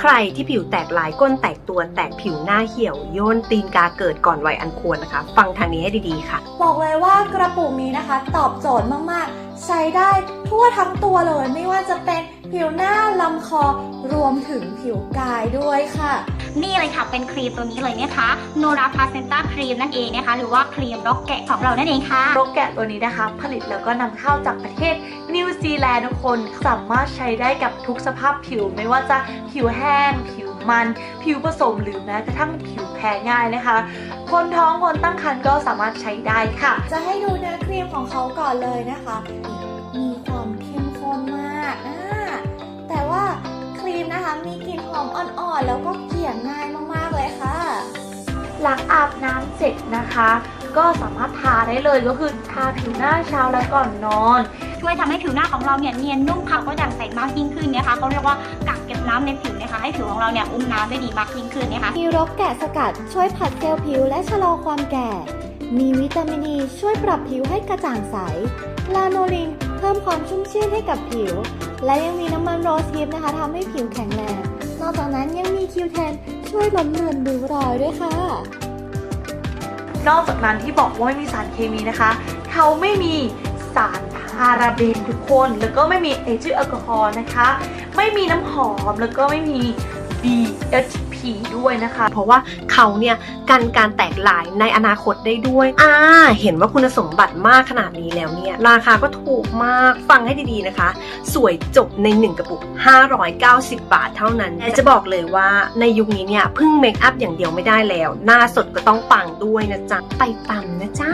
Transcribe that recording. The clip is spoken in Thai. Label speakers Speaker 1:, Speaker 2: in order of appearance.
Speaker 1: ใครที่ผิวแตกลายก้นแตกตัวแตกผิวหน้าเหี่ยวย่นตีนกาเกิดก่อนวัยอันควรนะคะ ฟังทางนี้ให้ดีๆค่ะ
Speaker 2: บอกเลยว่ากระปุกนี้นะคะ ตอบโจทย์มากๆ ใช้ได้ทั่วทั้งตัวเลย ไม่ว่าจะเป็นผิวหน้าลำคอรวมถึงผิวกายด้วยค่ะ
Speaker 3: นี่เลยค่ะเป็นครีมตัวนี้เลยนะคะโนราพาเซนต้าครีมนั่นเองนะคะ หรือว่าครีมร็อกแกะของเรานั่นเองค่ะ
Speaker 4: โรคแกะตัวนี้นะคะ ผลิตแล้วก็นำเข้าจากประเทศนิวซีแลนด์ทุกคนสามารถใช้ได้กับทุกสภาพผิว ไม่ว่าจะผิวแห้ง ผิวมัน ผิวผสมหรือแม้กระทั่งผิวแพ้ง่ายนะคะคนท้องคนตั้งครรภ์ก็สามารถใช้ได้ค่ะ
Speaker 2: จะให้ดูเนื้อครีมของเขาก่อนเลยนะคะ มีความเข้มข้นมาก นหอมอ่อนๆ แล้วก็เกลี่ยง่ายมากๆเลยค่ะ
Speaker 4: หลังอาบน้ำเสร็จนะคะ ก็สามารถทาได้เลยก็คือทาผิวหน้าเช้าและก่อนนอน
Speaker 3: ช่วยทำให้ผิวหน้าของเราเนี่ยเนียนนุ่มขาวกระจ่างใสมากยิ่งขึ้นนะคะเขาเรียกว่ากักเก็บน้ำในผิวนะคะ ให้ผิวของเราเนี่ยอุ้มน้ำได้ดีมากยิ่งขึ้นนะคะ
Speaker 2: มีรกแกะสกัดช่วยผัดเซลล์ผิวและชะลอความแก่ มีวิตามินอ e ีช่วยปรับผิวให้กระจ่างใส ลาโนลินเพิ่มความชุ่มชื่นให้กับผิว และยังมีน้ำมันโรสฮิปนะคะทำให้ผิวแข็งแรงน อกจากนั้นยังมีคิวแทนช่วยลดเลือนริ้วรอยด้วยค่ะ
Speaker 4: นอกจากนั้นที่บอกว่าไม่มีสารเคมีนะคะ เขาไม่มีสารพาราเบนทุกคน แล้วก็ไม่มีเอจิลแอลกอฮอล์นะคะ ไม่มีน้ำหอมแล้วก็ไม่มี BHP ด้วยนะคะ
Speaker 1: เพราะว่าเขาเนี่ยกันการแตกลายในอนาคตได้ด้วย อ่า เห็นว่าคุณสมบัติมากขนาดนี้แล้วเนี่ย ราคาก็ถูกมากฟังให้ดีๆนะคะ สวยจบใน 1 กระปุก 590 บาทเท่านั้นแต่จะบอกเลยว่าในยุคนี้เนี่ยพึ่งเมคอัพอย่างเดียวไม่ได้แล้ว หน้าสดก็ต้องปังด้วยนะจ๊ะ ไปปังนะจ๊ะ